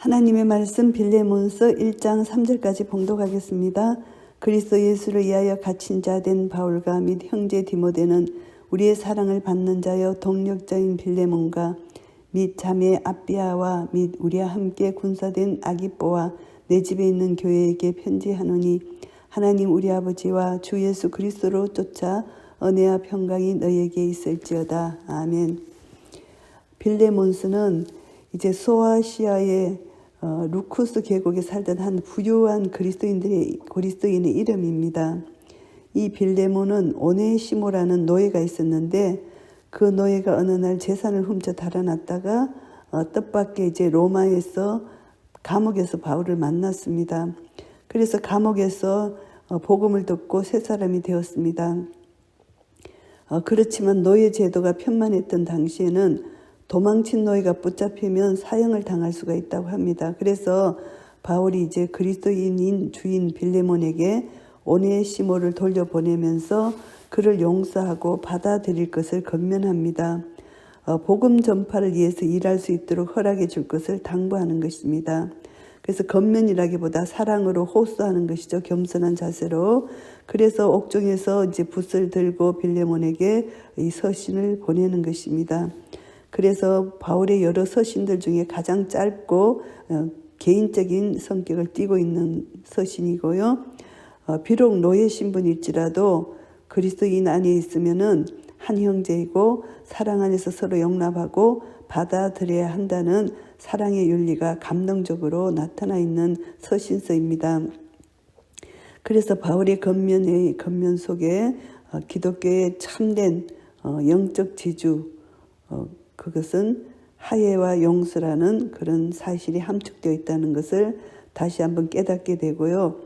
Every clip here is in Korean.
하나님의 말씀 빌레몬서 1장 3절까지 봉독하겠습니다. 그리스도 예수를 위하여 갇힌 자 된 바울과 및 형제 디모데는 우리의 사랑을 받는 자여 동력자인 빌레몬과 및 자매 아비아와 및 우리와 함께 군사된 아기뽀와 내 집에 있는 교회에게 편지하노니 하나님 우리 아버지와 주 예수 그리스도로 쫓아 은혜와 평강이 너희에게 있을지어다. 아멘. 빌레몬스는 이제 소아시아의 어, 루쿠스 계곡에 살던 한 부유한 그리스도인들의 그리스도인의 이름입니다. 이 빌레몬은 오네시모라는 노예가 있었는데 그 노예가 어느 날 재산을 훔쳐 달아났다가 어, 뜻밖의 이제 로마에서 감옥에서 바울을 만났습니다. 그래서 감옥에서 어, 복음을 듣고 새 사람이 되었습니다. 어, 그렇지만 노예 제도가 편만했던 당시에는 도망친 노예가 붙잡히면 사형을 당할 수가 있다고 합니다. 그래서 바울이 이제 그리스도인인 주인 빌레몬에게 오네시모를 돌려보내면서 그를 용서하고 받아들일 것을 건면합니다. 어, 복음 전파를 위해서 일할 수 있도록 허락해 줄 것을 당부하는 것입니다. 그래서 건면이라기보다 사랑으로 호소하는 것이죠. 겸손한 자세로. 그래서 옥중에서 이제 붓을 들고 빌레몬에게 이 서신을 보내는 것입니다. 그래서 바울의 여러 서신들 중에 가장 짧고 어, 개인적인 성격을 띠고 있는 서신이고요. 어, 비록 노예 신분일지라도 그리스도인 안에 있으면은 한 형제이고 사랑 안에서 서로 용납하고 받아들여야 한다는 사랑의 윤리가 감동적으로 나타나 있는 서신서입니다. 그래서 바울의 겉면의 겉면 속에 어, 기독교의 참된 영적 지주 그것은 하예와 용서라는 그런 사실이 함축되어 있다는 것을 다시 한번 깨닫게 되고요.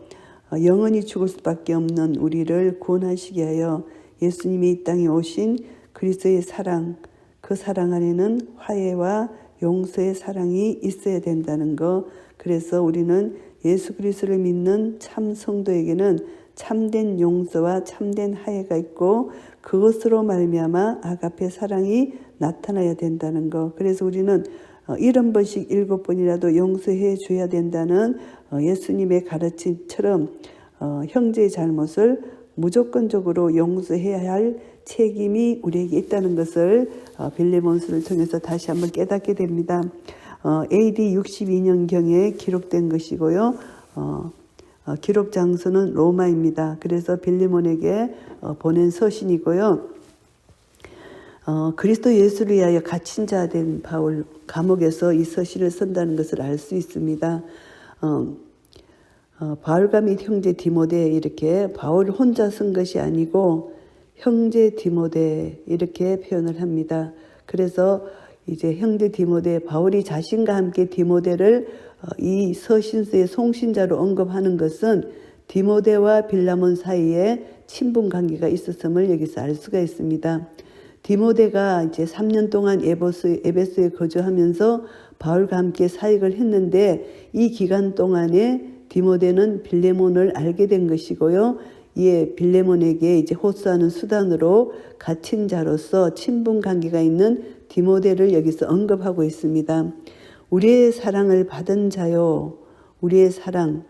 어, 영원히 죽을 수밖에 없는 우리를 구원하시게 하여 예수님이 이 땅에 오신 그리스도의 사랑, 그 사랑 안에는 화해와 용서의 사랑이 있어야 된다는 것. 그래서 우리는 예수 그리스도를 믿는 참 성도에게는 참된 용서와 참된 화해가 있고 그것으로 말미암아 아가페 사랑이 나타나야 된다는 것. 그래서 우리는 어, 일흔 번씩 일곱 번이라도 용서해 줘야 된다는 어, 예수님의 가르침처럼 어, 형제의 잘못을 무조건적으로 용서해야 할 책임이 우리에게 있다는 것을 빌레몬스를 통해서 다시 한번 깨닫게 됩니다. AD 62년경에 기록된 것이고요. 기록 장소는 로마입니다. 그래서 빌레몬에게 보낸 서신이고요. 어, 그리스도 예수를 위하여 갇힌 자 된 바울 감옥에서 이 서신을 쓴다는 것을 알 수 있습니다. 어, 어, 바울과 및 형제 디모데 이렇게 바울 혼자 쓴 것이 아니고 형제 디모데 이렇게 표현을 합니다. 그래서 이제 형제 디모데 바울이 자신과 함께 디모데를 어, 이 서신서의 송신자로 언급하는 것은 디모데와 빌라몬 사이에 친분 관계가 있었음을 여기서 알 수가 있습니다. 디모데가 이제 3년 동안 에베소, 에베소에 거주하면서 바울과 함께 사역을 했는데 이 기간 동안에 디모데는 빌레몬을 알게 된 것이고요. 이에 빌레몬에게 이제 호소하는 수단으로 갇힌 자로서 친분 관계가 있는 디모데를 여기서 언급하고 있습니다. 우리의 사랑을 받은 자요. 우리의 사랑.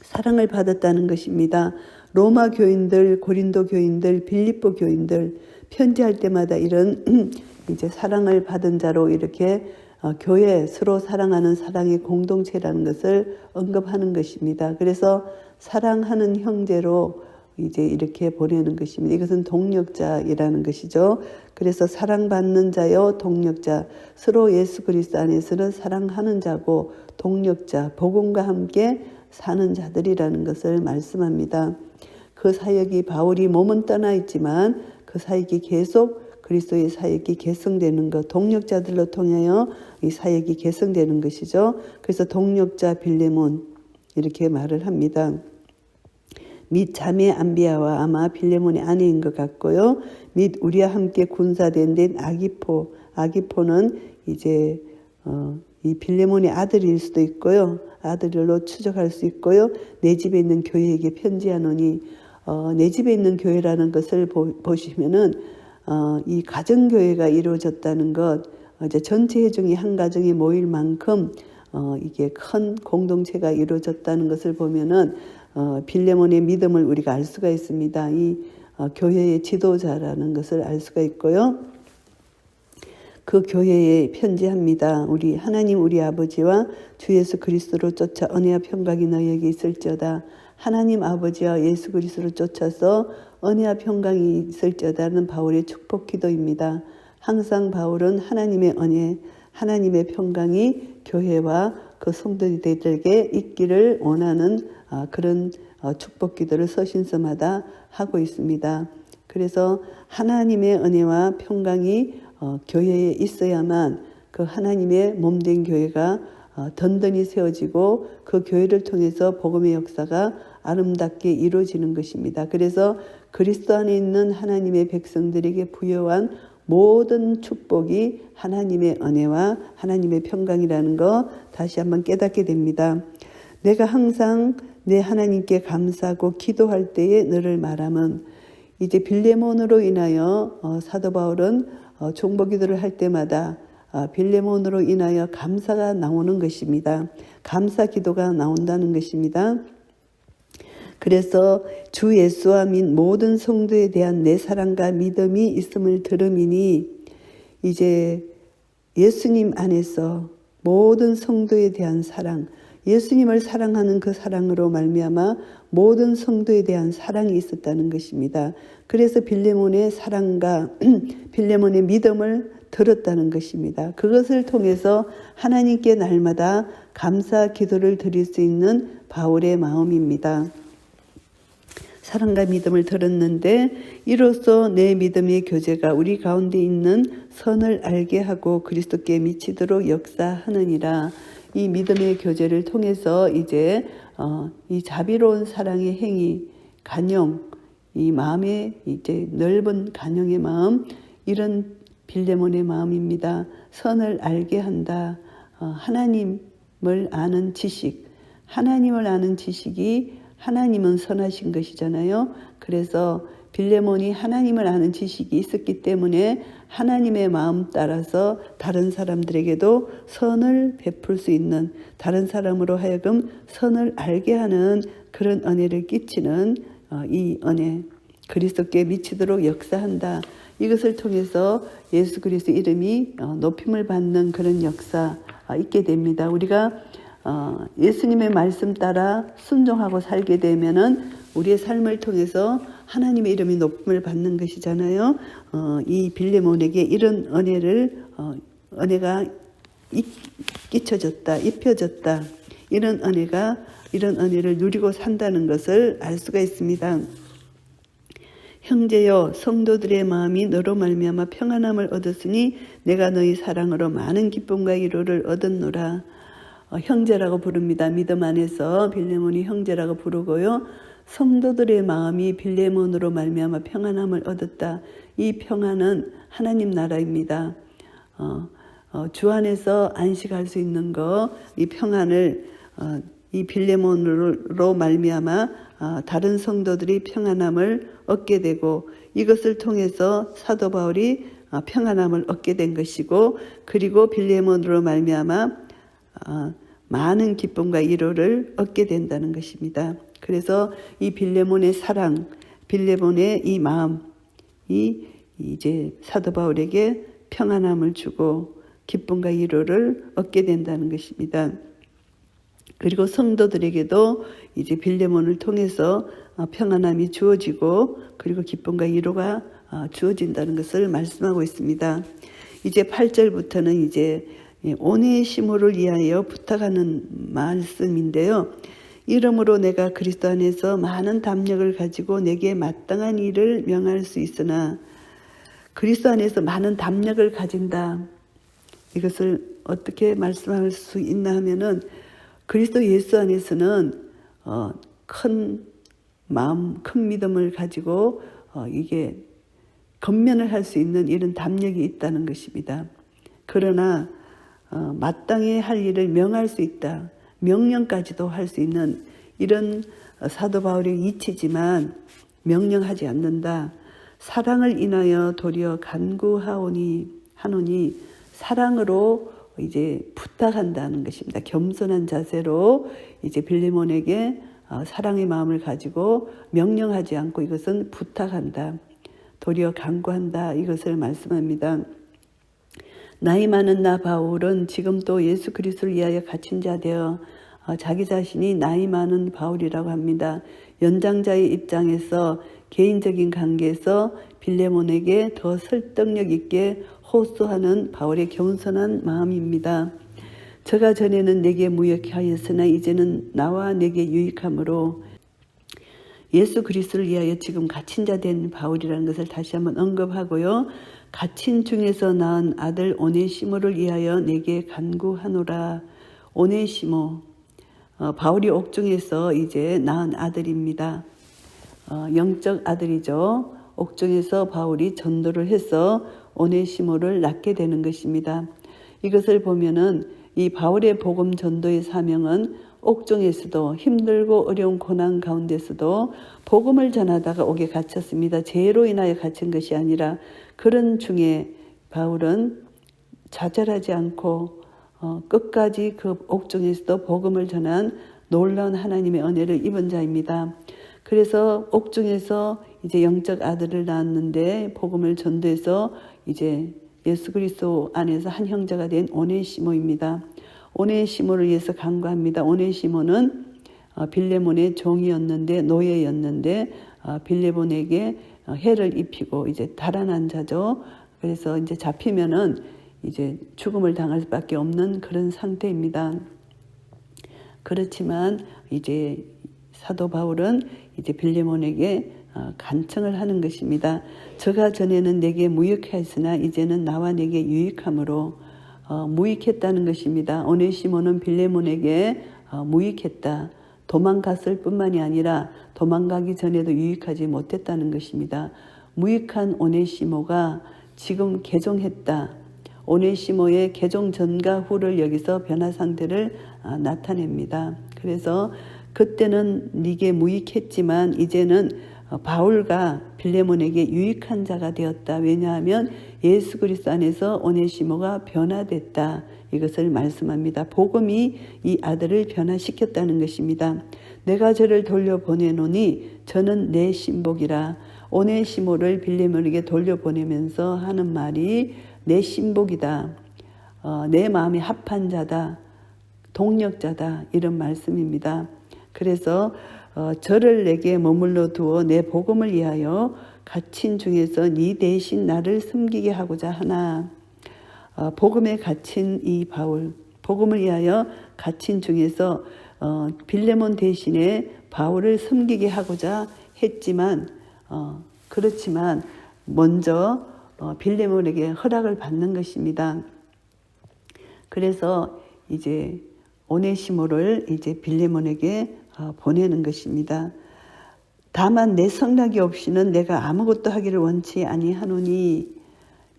사랑을 받았다는 것입니다. 로마 교인들, 고린도 교인들, 빌립보 교인들, 편지할 때마다 이런 이제 사랑을 받은 자로 이렇게 어, 교회 서로 사랑하는 사랑의 공동체라는 것을 언급하는 것입니다. 그래서 사랑하는 형제로 이제 이렇게 보내는 것입니다. 이것은 동력자이라는 것이죠. 그래서 사랑받는 자요, 동력자. 서로 예수 그리스도 안에서는 사랑하는 자고 동력자, 복음과 함께 사는 자들이라는 것을 말씀합니다. 그 사역이 바울이 몸은 떠나 있지만 그 사역이 계속 그리스도의 사역이 개성되는 것, 동력자들로 통하여 이 사역이 개성되는 것이죠. 그래서 동력자 빌레몬 이렇게 말을 합니다. 및 자매 안비아와 아마 빌레몬의 아내인 것 같고요. 및 우리와 함께 군사된 된 아기포, 아기포는 이제 어, 이 빌레몬의 아들일 수도 있고요. 아들로 추적할 수 있고요. 내 집에 있는 교회에게 편지하노니 어, 내 집에 있는 교회라는 것을 보, 시면은 어, 이 가정 교회가 이루어졌다는 것, 이제 전체 회중이 한 가정에 모일 만큼 어, 이게 큰 공동체가 이루어졌다는 것을 보면은 어, 빌레몬의 믿음을 우리가 알 수가 있습니다. 이 어, 교회의 지도자라는 것을 알 수가 있고요. 그 교회에 편지합니다. 우리 하나님 우리 아버지와 주 예수 그리스도로 쫓아 은혜와 평강이 너희에게 있을지어다. 하나님 아버지와 예수 그리스도로 쫓아서 은혜와 평강이 있을지어다는 바울의 축복 기도입니다. 항상 바울은 하나님의 은혜, 하나님의 평강이 교회와 그 성도들에게 있기를 원하는 아, 그런 어, 축복 기도를 서신서마다 하고 있습니다. 그래서 하나님의 은혜와 평강이 어, 교회에 있어야만 그 하나님의 몸된 교회가 어, 든든히 세워지고 그 교회를 통해서 복음의 역사가 아름답게 이루어지는 것입니다. 그래서 그리스도 안에 있는 하나님의 백성들에게 부여한 모든 축복이 하나님의 은혜와 하나님의 평강이라는 거 다시 한번 깨닫게 됩니다. 내가 항상 내 하나님께 감사하고 기도할 때에 너를 말하면 이제 빌레몬으로 인하여 어, 사도 바울은 어, 종보기도를 할 때마다 어, 빌레몬으로 인하여 감사가 나오는 것입니다. 감사 기도가 나온다는 것입니다. 그래서 주 예수와 및 모든 성도에 대한 내 사랑과 믿음이 있음을 들음이니 이제 예수님 안에서 모든 성도에 대한 사랑, 예수님을 사랑하는 그 사랑으로 말미암아 모든 성도에 대한 사랑이 있었다는 것입니다. 그래서 빌레몬의 사랑과 빌레몬의 믿음을 들었다는 것입니다. 그것을 통해서 하나님께 날마다 감사 기도를 드릴 수 있는 바울의 마음입니다. 사랑과 믿음을 들었는데 이로써 내 믿음의 교제가 우리 가운데 있는 선을 알게 하고 그리스도께 미치도록 역사하느니라. 이 믿음의 교제를 통해서 이제 어, 이 자비로운 사랑의 행위, 간용, 이 마음의 이제 넓은 간용의 마음 이런 빌레몬의 마음입니다. 선을 알게 한다. 어, 하나님을 아는 지식, 하나님을 아는 지식이 하나님은 선하신 것이잖아요. 그래서 빌레몬이 하나님을 아는 지식이 있었기 때문에 하나님의 마음 따라서 다른 사람들에게도 선을 베풀 수 있는 다른 사람으로 하여금 선을 알게 하는 그런 은혜를 끼치는 어, 이 은혜 그리스도께 미치도록 역사한다. 이것을 통해서 예수 그리스도 이름이 어, 높임을 받는 그런 역사 어, 있게 됩니다. 우리가 어, 예수님의 말씀 따라 순종하고 살게 되면은 우리의 삶을 통해서 하나님의 이름이 높음을 받는 것이잖아요. 어, 이 빌레몬에게 이런 은혜를 어, 은혜가 끼쳐졌다, 입혀졌다. 이런 은혜가 이런 은혜를 누리고 산다는 것을 알 수가 있습니다. 형제여 성도들의 마음이 너로 말미암아 평안함을 얻었으니 내가 너희 사랑으로 많은 기쁨과 위로를 얻었노라. 어, 형제라고 부릅니다. 믿음 안에서 빌레몬이 형제라고 부르고요. 성도들의 마음이 빌레몬으로 말미암아 평안함을 얻었다. 이 평안은 하나님 나라입니다. 어, 어, 주 안에서 안식할 수 있는 거, 이 평안을 어, 이 빌레몬으로 말미암아 어, 다른 성도들이 평안함을 얻게 되고 이것을 통해서 사도 바울이 어, 평안함을 얻게 된 것이고 그리고 빌레몬으로 말미암아 어, 많은 기쁨과 위로를 얻게 된다는 것입니다. 그래서 이 빌레몬의 사랑, 빌레몬의 이 마음, 이 이제 사도 바울에게 평안함을 주고 기쁨과 위로를 얻게 된다는 것입니다. 그리고 성도들에게도 이제 빌레몬을 통해서 어, 평안함이 주어지고 그리고 기쁨과 위로가 어, 주어진다는 것을 말씀하고 있습니다. 이제 8절부터는 이제 오네시모를 위하여 부탁하는 말씀인데요. 이러므로 내가 그리스도 안에서 많은 담력을 가지고 내게 마땅한 일을 명할 수 있으나 그리스도 안에서 많은 담력을 가진다. 이것을 어떻게 말씀할 수 있나 하면은 그리스도 예수 안에서는 어, 큰 마음, 큰 믿음을 가지고 어, 이게 건면을 할 수 있는 이런 담력이 있다는 것입니다. 그러나 어, 마땅히 할 일을 명할 수 있다. 명령까지도 할 수 있는 이런 사도 바울의 이치지만 명령하지 않는다. 사랑을 인하여 도리어 간구하오니 하노니 사랑으로 이제 부탁한다는 것입니다. 겸손한 자세로 이제 빌레몬에게 어, 사랑의 마음을 가지고 명령하지 않고 이것은 부탁한다. 도리어 강구한다. 이것을 말씀합니다. 나이 많은 나 바울은 지금 또 예수 그리스도를 위하여 갇힌 자 되어 어, 자기 자신이 나이 많은 바울이라고 합니다. 연장자의 입장에서 개인적인 관계에서 빌레몬에게 더 설득력 있게 호소하는 바울의 겸손한 마음입니다. 저가 전에는 내게 무역하였으나 이제는 나와 내게 유익함으로 예수 그리스도를 위하여 지금 갇힌 자 된 바울이라는 것을 다시 한번 언급하고요. 갇힌 중에서 낳은 아들 오네시모를 위하여 내게 간구하노라. 오네시모 어, 바울이 옥중에서 이제 낳은 아들입니다. 어, 영적 아들이죠. 옥중에서 바울이 전도를 해서 오네시모를 낳게 되는 것입니다. 이것을 보면은 이 바울의 복음 전도의 사명은 옥중에서도 힘들고 어려운 고난 가운데서도 복음을 전하다가 옥에 갇혔습니다. 죄로 인하여 갇힌 것이 아니라 그런 중에 바울은 좌절하지 않고 어, 끝까지 그 옥중에서도 복음을 전한 놀라운 하나님의 은혜를 입은 자입니다. 그래서 옥중에서 이제 영적 아들을 낳았는데 복음을 전도해서 이제 예수 그리스도 안에서 한 형제가 된 오네시모입니다. 오네시모를 위해서 간구합니다. 오네시모는 어, 빌레몬의 종이었는데 노예였는데 어, 빌레몬에게 어, 해를 입히고 이제 달아난 자죠. 그래서 이제 잡히면은 이제 죽음을 당할 수밖에 없는 그런 상태입니다. 그렇지만 이제 사도 바울은 이제 빌레몬에게 어, 간청을 하는 것입니다. 저가 전에는 내게 무익하였으나 이제는 나와 내게 유익함으로 어, 무익했다는 것입니다. 오네시모는 빌레몬에게 어, 무익했다. 도망갔을 뿐만이 아니라 도망가기 전에도 유익하지 못했다는 것입니다. 무익한 오네시모가 지금 개종했다. 오네시모의 개종 전과 후를 여기서 변화 상태를 아, 나타냅니다. 그래서 그때는 네게 무익했지만 이제는 어, 바울과 빌레몬에게 유익한 자가 되었다. 왜냐하면 예수 그리스도 안에서 오네시모가 변화됐다. 이것을 말씀합니다. 복음이 이 아들을 변화시켰다는 것입니다. 내가 저를 돌려보내노니 저는 내 신복이라 오네시모를 빌레몬에게 돌려보내면서 하는 말이 내 신복이다. 어, 내 마음에 합한 자다. 동력자다. 이런 말씀입니다. 그래서 어, 저를 내게 머물러 두어 내 복음을 위하여 갇힌 중에서 네 대신 나를 섬기게 하고자 하나 어, 복음에 갇힌 이 바울 복음을 위하여 갇힌 중에서 어, 빌레몬 대신에 바울을 섬기게 하고자 했지만 어, 그렇지만 먼저 어, 빌레몬에게 허락을 받는 것입니다. 그래서 이제 오네시모를 이제 빌레몬에게 어, 보내는 것입니다. 다만 내 성락이 없이는 내가 아무것도 하기를 원치 아니하노니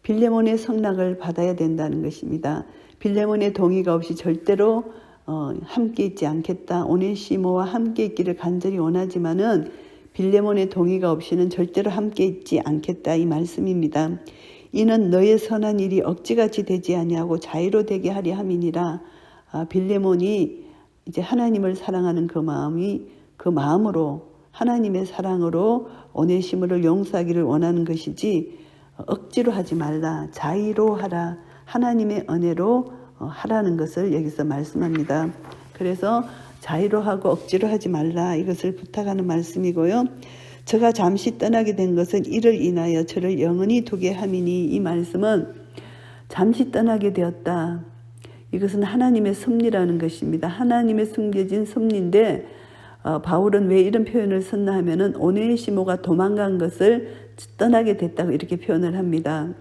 빌레몬의 성락을 받아야 된다는 것입니다. 빌레몬의 동의가 없이 절대로 어, 함께 있지 않겠다. 오네시모와 함께 있기를 간절히 원하지만은 빌레몬의 동의가 없이는 절대로 함께 있지 않겠다 이 말씀입니다. 이는 너의 선한 일이 억지같이 되지 아니하고 자유로 되게 하리 함이니라. 아, 빌레몬이 이제 하나님을 사랑하는 그 마음이 그 마음으로 하나님의 사랑으로 오네시모를 용서하기를 원하는 것이지 억지로 하지 말라 자의로 하라 하나님의 은혜로 어, 하라는 것을 여기서 말씀합니다. 그래서 자의로 하고 억지로 하지 말라 이것을 부탁하는 말씀이고요. 저가 잠시 떠나게 된 것은 이를 인하여 저를 영원히 두게 함이니 이 말씀은 잠시 떠나게 되었다. 이것은 하나님의 섭리라는 것입니다. 하나님의 숨겨진 섭리인데 어, 바울은 왜 이런 표현을 썼나 하면은 오네시모가 도망간 것을 떠나게 됐다고 이렇게 표현을 합니다.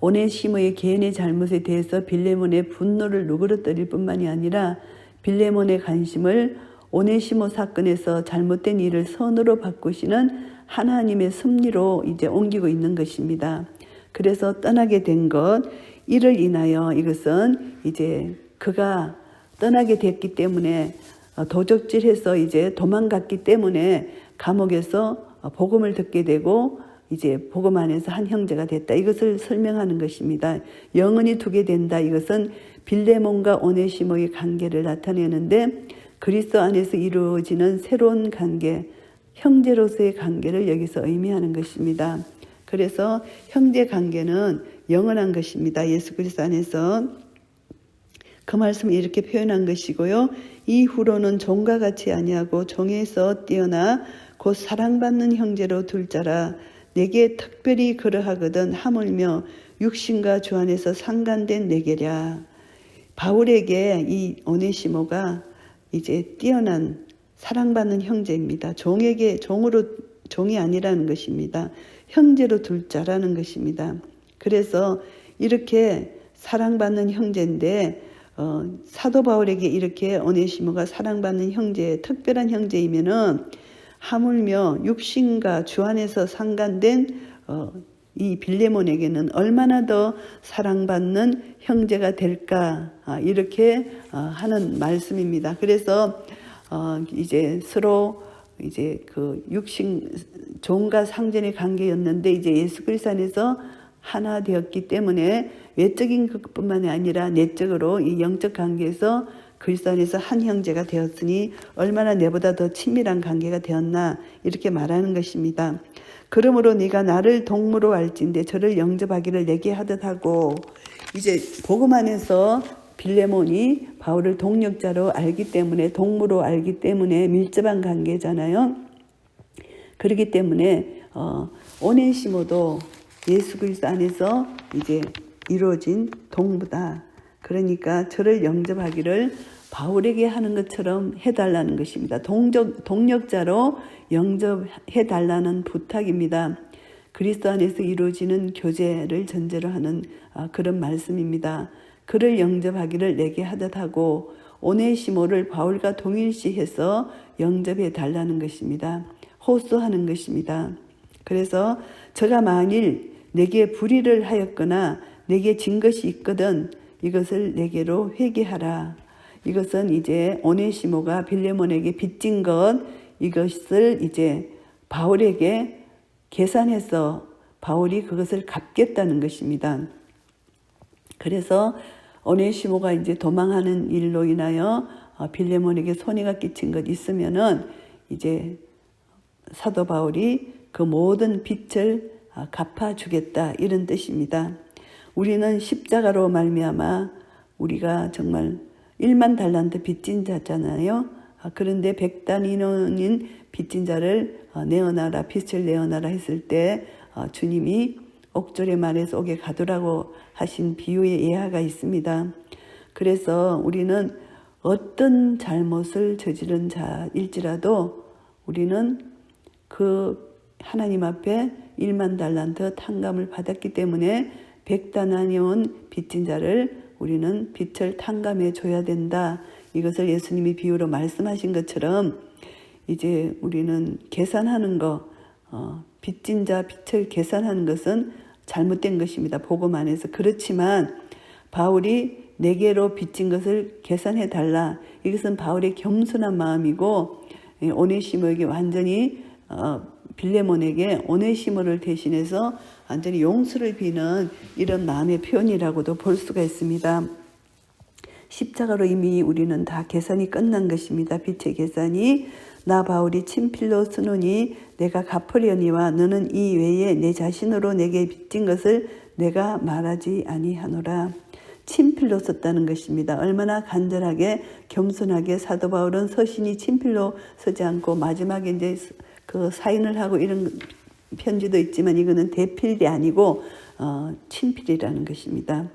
오네시모의 개인의 잘못에 대해서 빌레몬의 분노를 누그러뜨릴 뿐만이 아니라 빌레몬의 관심을 오네시모 사건에서 잘못된 일을 선으로 바꾸시는 하나님의 섭리로 이제 옮기고 있는 것입니다. 그래서 떠나게 된 것, 이를 인하여 이것은 이제 그가 떠나게 됐기 때문에 어, 도적질해서 이제 도망갔기 때문에 감옥에서 복음을 듣게 되고 이제 복음 안에서 한 형제가 됐다. 이것을 설명하는 것입니다. 영원히 두게 된다. 이것은 빌레몬과 오네시모의 관계를 나타내는데 그리스도 안에서 이루어지는 새로운 관계, 형제로서의 관계를 여기서 의미하는 것입니다. 그래서 형제 관계는 영원한 것입니다. 예수 그리스도 안에서 그 말씀을 이렇게 표현한 것이고요. 이후로는 종과 같이 아니하고 종에서 뛰어나 곧 사랑받는 형제로 둘 자라 내게 특별히 그러하거든 하물며 육신과 주 안에서 상간된 내게랴. 바울에게 이 오네시모가 이제 뛰어난 사랑받는 형제입니다. 종에게 종으로 종이 아니라는 것입니다. 형제로 둘 자라는 것입니다. 그래서 이렇게 사랑받는 형제인데 어, 사도 바울에게 이렇게 오네시모가 사랑받는 형제, 특별한 형제이면은 하물며 육신과 주 안에서 상간된 어, 이 빌레몬에게는 얼마나 더 사랑받는 형제가 될까 아, 이렇게 어, 하는 말씀입니다. 그래서 어, 이제 서로 이제 그 육신 종과 상전의 관계였는데 이제 예수 그리스도 안에서 하나 되었기 때문에 외적인 것뿐만이 아니라 내적으로 이 영적 관계에서 그리스도 안에서 한 형제가 되었으니 얼마나 내보다 더 친밀한 관계가 되었나 이렇게 말하는 것입니다. 그러므로 네가 나를 동무로 알진대 저를 영접하기를 내게 하듯 하고 이제 복음 안에서 빌레몬이 바울을 동력자로 알기 때문에 동무로 알기 때문에 밀접한 관계잖아요. 그렇기 때문에 어, 오네시모도 예수 그리스도 안에서 이제 이루어진 동무다. 그러니까 저를 영접하기를 바울에게 하는 것처럼 해달라는 것입니다. 동적, 동력자로 영접해달라는 부탁입니다. 그리스도 안에서 이루어지는 교제를 전제로 하는 아, 그런 말씀입니다. 그를 영접하기를 내게 하듯 하고 오네시모를 바울과 동일시해서 영접해 달라는 것입니다. 호소하는 것입니다. 그래서 저가 만일 내게 불의를 하였거나 내게 진 것이 있거든 이것을 내게로 회개하라. 이것은 이제 오네시모가 빌레몬에게 빚진 것 이것을 이제 바울에게 계산해서 바울이 그것을 갚겠다는 것입니다. 그래서 오네시모가 이제 도망하는 일로 인하여 어, 빌레몬에게 손해가 끼친 것 있으면은 이제 사도 바울이 그 모든 빚을 아, 갚아주겠다 이런 뜻입니다. 우리는 십자가로 말미암아 우리가 정말 1만 달란트 빚진 자잖아요. 아, 그런데 백단 인원인 빚진 자를 어, 내어놔라 빚을 내어놔라 했을 때 어, 주님이 옥절의 말에서 옥에 가두라고 하신 비유의 예화가 있습니다. 그래서 우리는 어떤 잘못을 저지른 자일지라도 우리는 그 하나님 앞에 1만 달란트 탕감을 받았기 때문에 백단아니온 빚진 자를 우리는 빚을 탕감해 줘야 된다. 이것을 예수님이 비유로 말씀하신 것처럼 이제 우리는 계산하는 거, 어, 빚진 자 빚을 계산하는 것은 잘못된 것입니다. 복음 안에서. 그렇지만 바울이 내게로 빚진 것을 계산해 달라. 이것은 바울의 겸손한 마음이고 예, 오네시모에게 완전히 어, 빌레몬에게 오네시모를 대신해서 완전히 용서를 비는 이런 마음의 표현이라고도 볼 수가 있습니다. 십자가로 이미 우리는 다 계산이 끝난 것입니다. 빛의 계산이 나 바울이 친필로 쓰노니 내가 갚으려니와 너는 이 외에 내 자신으로 내게 빚진 것을 내가 말하지 아니하노라. 친필로 썼다는 것입니다. 얼마나 간절하게 겸손하게 사도 바울은 서신이 친필로 쓰지 않고 마지막에 이제 그 사인을 하고 이런 편지도 있지만 이거는 대필이 아니고 어, 친필이라는 것입니다.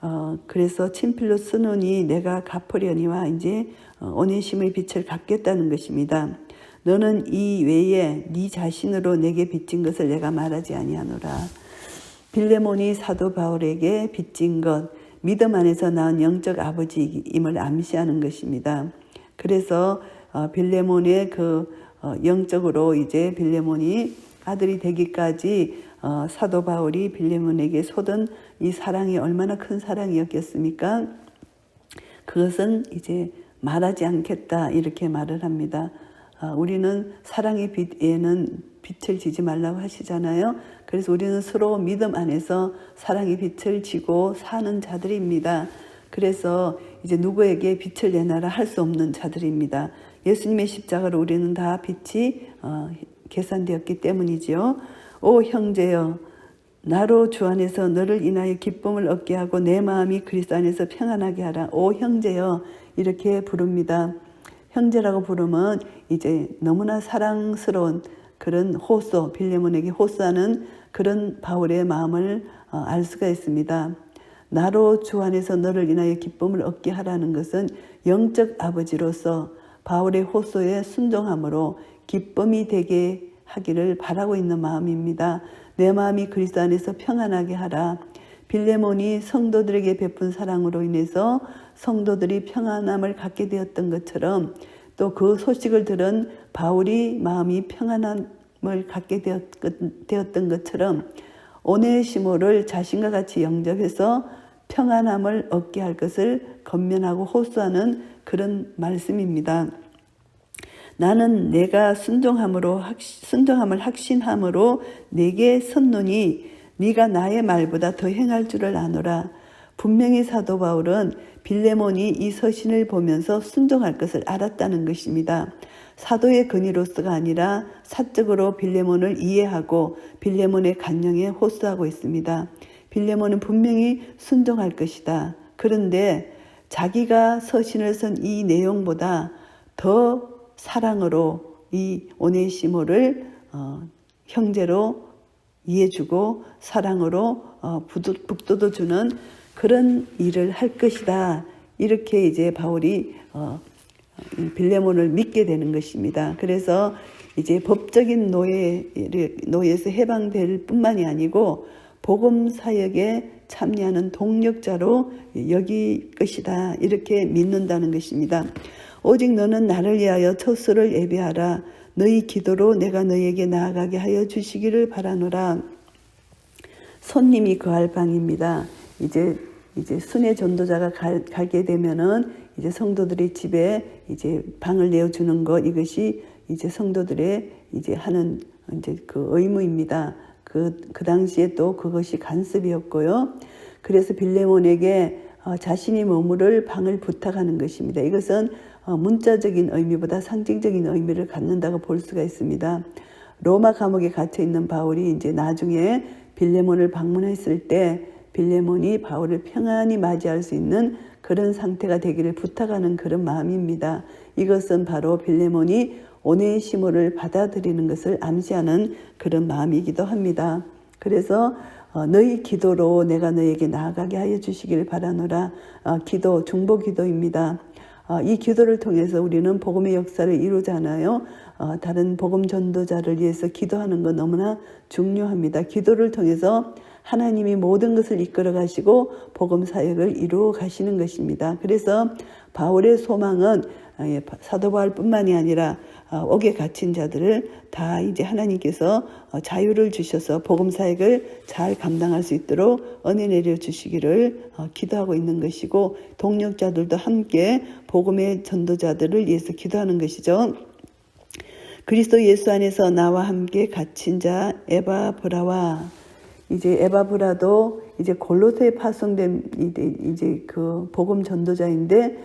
어, 그래서 친필로 쓰노니 내가 갚으려니와 이제 어, 오네심의 빛을 갚겠다는 것입니다. 너는 이 외에 네 자신으로 내게 빚진 것을 내가 말하지 아니하노라. 빌레몬이 사도 바울에게 빚진 것, 믿음 안에서 낳은 영적 아버지임을 암시하는 것입니다. 그래서 어, 빌레몬의 그 어, 영적으로 이제 빌레몬이 아들이 되기까지 어, 사도 바울이 빌레몬에게 쏟은 이 사랑이 얼마나 큰 사랑이었겠습니까? 그것은 이제 말하지 않겠다 이렇게 말을 합니다. 우리는 사랑의 빛에는 빛을 지지 말라고 하시잖아요. 그래서 우리는 서로 믿음 안에서 사랑의 빛을 지고 사는 자들입니다. 그래서 이제 누구에게 빛을 내놔라 할 수 없는 자들입니다. 예수님의 십자가로 우리는 다 빛이 어, 계산되었기 때문이지요. 오 형제여 나로 주 안에서 너를 인하여 기쁨을 얻게 하고 내 마음이 그리스도 안에서 평안하게 하라. 오 형제여 이렇게 부릅니다. 형제라고 부르면 이제 너무나 사랑스러운 그런 호소 빌레몬에게 호소하는 그런 바울의 마음을 어, 알 수가 있습니다. 나로 주 안에서 너를 인하여 기쁨을 얻게 하라는 것은 영적 아버지로서 바울의 호소에 순종함으로 기쁨이 되게 하기를 바라고 있는 마음입니다. 내 마음이 그리스도 안에서 평안하게 하라. 빌레몬이 성도들에게 베푼 사랑으로 인해서 성도들이 평안함을 갖게 되었던 것처럼 또 그 소식을 들은 바울이 마음이 평안함을 갖게 되었던 것처럼 오네시모를 자신과 같이 영접해서 평안함을 얻게 할 것을 건면하고 호소하는 그런 말씀입니다. 나는 내가 순종함으로 순종함을 확신함으로 내게 선노니 네가 나의 말보다 더 행할 줄을 아노라. 분명히 사도 바울은 빌레몬이 이 서신을 보면서 순종할 것을 알았다는 것입니다. 사도의 근위로서가 아니라 사적으로 빌레몬을 이해하고 빌레몬의 간영에 호소하고 있습니다. 빌레몬은 분명히 순종할 것이다. 그런데 자기가 서신을 쓴 이 내용보다 더 사랑으로 이 오네시모를 어, 형제로 이해주고 사랑으로 어, 북돋워주는 그런 일을 할 것이다. 이렇게 이제 바울이 어, 빌레몬을 믿게 되는 것입니다. 그래서 이제 법적인 노예 노예에서 해방될 뿐만이 아니고 복음 사역에 참여하는 동력자로 여기 것이다. 이렇게 믿는다는 것입니다. 오직 너는 나를 위하여 처수를 예배하라. 너희 기도로 내가 너에게 나아가게 하여 주시기를 바라노라. 손님이 거할 방입니다. 이제 이제 순회 전도자가 갈, 가게 되면은 이제 성도들이 집에 이제 방을 내어 주는 것 이것이 이제 성도들의 이제 하는 이제 그 의무입니다. 그, 그 당시에 또 그것이 간섭이었고요. 그래서 빌레몬에게 어, 자신이 머무를 방을 부탁하는 것입니다. 이것은 어, 문자적인 의미보다 상징적인 의미를 갖는다고 볼 수가 있습니다. 로마 감옥에 갇혀 있는 바울이 이제 나중에 빌레몬을 방문했을 때 빌레몬이 바울을 평안히 맞이할 수 있는 그런 상태가 되기를 부탁하는 그런 마음입니다. 이것은 바로 빌레몬이 오네시모를 받아들이는 것을 암시하는 그런 마음이기도 합니다. 그래서 어, 너희 기도로 내가 너에게 나아가게 하여 주시기를 바라노라. 어, 기도 중보 기도입니다. 어, 이 기도를 통해서 우리는 복음의 역사를 이루잖아요. 다른 복음 전도자를 위해서 기도하는 것 너무나 중요합니다. 기도를 통해서 하나님이 모든 것을 이끌어 가시고 복음 사역을 이루어 가시는 것입니다. 그래서 바울의 소망은 예, 사도 바울뿐만이 아니라 어, 옥에 갇힌 자들을 다 이제 하나님께서 어, 자유를 주셔서 복음 사역을 잘 감당할 수 있도록 은혜 내려 주시기를 어, 기도하고 있는 것이고 동력자들도 함께 복음의 전도자들을 위해서 기도하는 것이죠. 그리스도 예수 안에서 나와 함께 갇힌 자 에바 브라와 이제 에바 브라도 이제 골로새에 파송된 이제 그 복음 전도자인데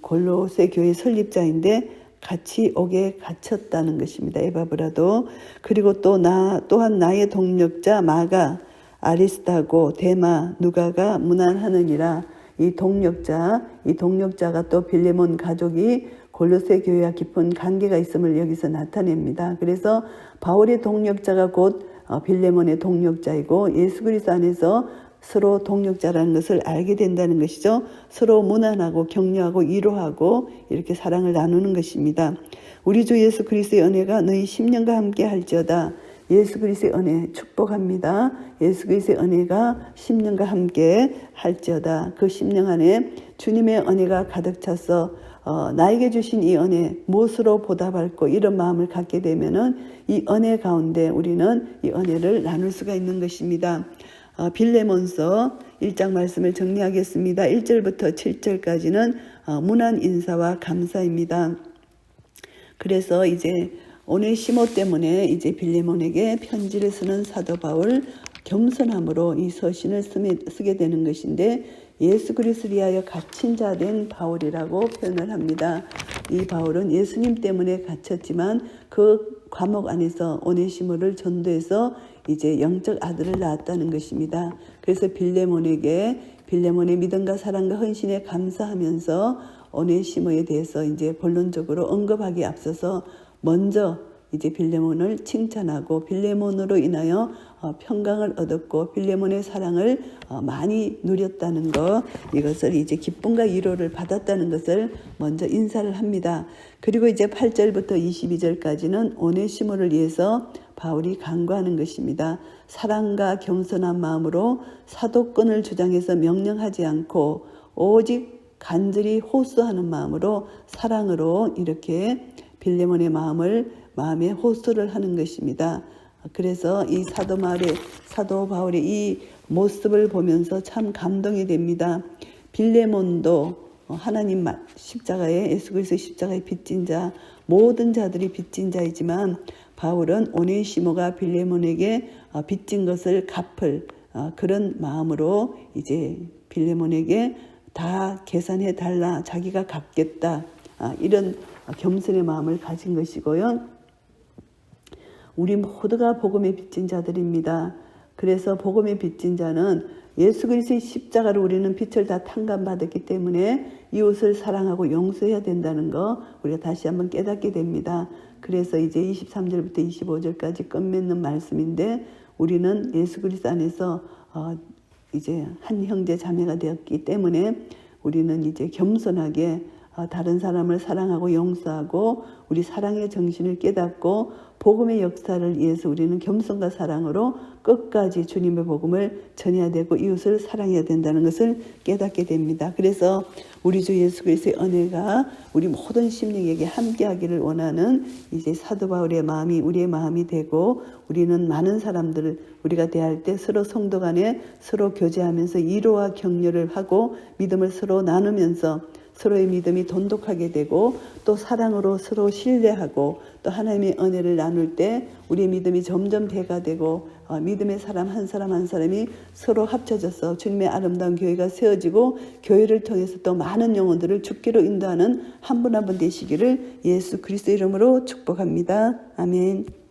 골로새 교회 설립자인데 같이 옥에 갇혔다는 것입니다. 에바브라도 그리고 또 나 또한 나의 동력자 마가 아리스타고 데마 누가가 무난하느니라 이 동력자 이 동력자가 또 빌레몬 가족이 골로새 교회와 깊은 관계가 있음을 여기서 나타냅니다. 그래서 바울의 동력자가 곧 어, 빌레몬의 동력자이고 예수 그리스도 안에서 서로 동력자라는 것을 알게 된다는 것이죠. 서로 무난하고 격려하고 위로하고 이렇게 사랑을 나누는 것입니다. 우리 주 예수 그리스도의 은혜가 너희 10년과 함께 할지어다. 예수 그리스도의 은혜 축복합니다. 예수 그리스도의 은혜가 10년과 함께 할지어다. 그 10년 안에 주님의 은혜가 가득 차서 어, 나에게 주신 이 은혜 무엇으로 보답할고 이런 마음을 갖게 되면은 이 은혜 가운데 우리는 이 은혜를 나눌 수가 있는 것입니다. 어, 빌레몬서 1장 말씀을 정리하겠습니다. 1절부터 7절까지는 어, 문안 인사와 감사입니다. 그래서 이제 오네시모 때문에 이제 빌레몬에게 편지를 쓰는 사도 바울 겸손함으로 이 서신을 쓰게- 되는 것인데 예수 그리스도를 위하여 갇힌 자 된 바울이라고 표현을 합니다. 이 바울은 예수님 때문에 갇혔지만 그 과목 안에서 오네시모를 전도해서 이제 영적 아들을 낳았다는 것입니다. 그래서 빌레몬에게 빌레몬의 믿음과 사랑과 헌신에 감사하면서 오네시모에 대해서 이제 본론적으로 언급하기 앞서서 먼저 이제 빌레몬을 칭찬하고 빌레몬으로 인하여 어, 평강을 얻었고 빌레몬의 사랑을 어, 많이 누렸다는 것 이것을 이제 기쁨과 위로를 받았다는 것을 먼저 인사를 합니다. 그리고 이제 8절부터 22절까지는 오네시모를 위해서 바울이 간구하는 것입니다. 사랑과 겸손한 마음으로 사도권을 주장해서 명령하지 않고 오직 간절히 호소하는 마음으로 사랑으로 이렇게 빌레몬의 마음을 마음에 호소를 하는 것입니다. 그래서 이 사도 마을의 사도 바울의 이 모습을 보면서 참 감동이 됩니다. 빌레몬도 하나님 말- 십자가에 예수 그리스도 십자가에 빚진 자 모든 자들이 빚진 자이지만 바울은 오네시모가 빌레몬에게 어, 빚진 것을 갚을 어, 그런 마음으로 이제 빌레몬에게 다 계산해 달라 자기가 갚겠다 아, 이런 겸손의 마음을 가진 것이고요. 우리 모두가 복음에 빚진 자들입니다. 그래서 복음에 빚진 자는 예수 그리스도의 십자가로 우리는 빛을 다 탕감받았기 때문에 이웃을 사랑하고 용서해야 된다는 거 우리가 다시 한번 깨닫게 됩니다. 그래서 이제 23절부터 25절까지 끝맺는 말씀인데 우리는 예수 그리스도 안에서 어 이제 한 형제 자매가 되었기 때문에 우리는 이제 겸손하게 어, 다른 사람을 사랑하고 용서하고 우리 사랑의 정신을 깨닫고 복음의 역사를 위해서 우리는 겸손과 사랑으로 끝까지 주님의 복음을 전해야 되고 이웃을 사랑해야 된다는 것을 깨닫게 됩니다. 그래서 우리 주 예수 그리스도의 은혜가 우리 모든 심령에게 함께하기를 원하는 이제 사도 바울의 마음이 우리의 마음이 되고 우리는 많은 사람들을 우리가 대할 때 서로 성도 간에 서로 교제하면서 위로와 격려를 하고 믿음을 서로 나누면서 서로의 믿음이 돈독하게 되고 또 사랑으로 서로 신뢰하고 또 하나님의 은혜를 나눌 때 우리의 믿음이 점점 배가 되고 어, 믿음의 사람 한 사람 한 사람이 서로 합쳐져서 주님의 아름다운 교회가 세워지고 교회를 통해서 또 많은 영혼들을 죽기로 인도하는 한 분 한분 되시기를 예수 그리스도 이름으로 축복합니다. 아멘.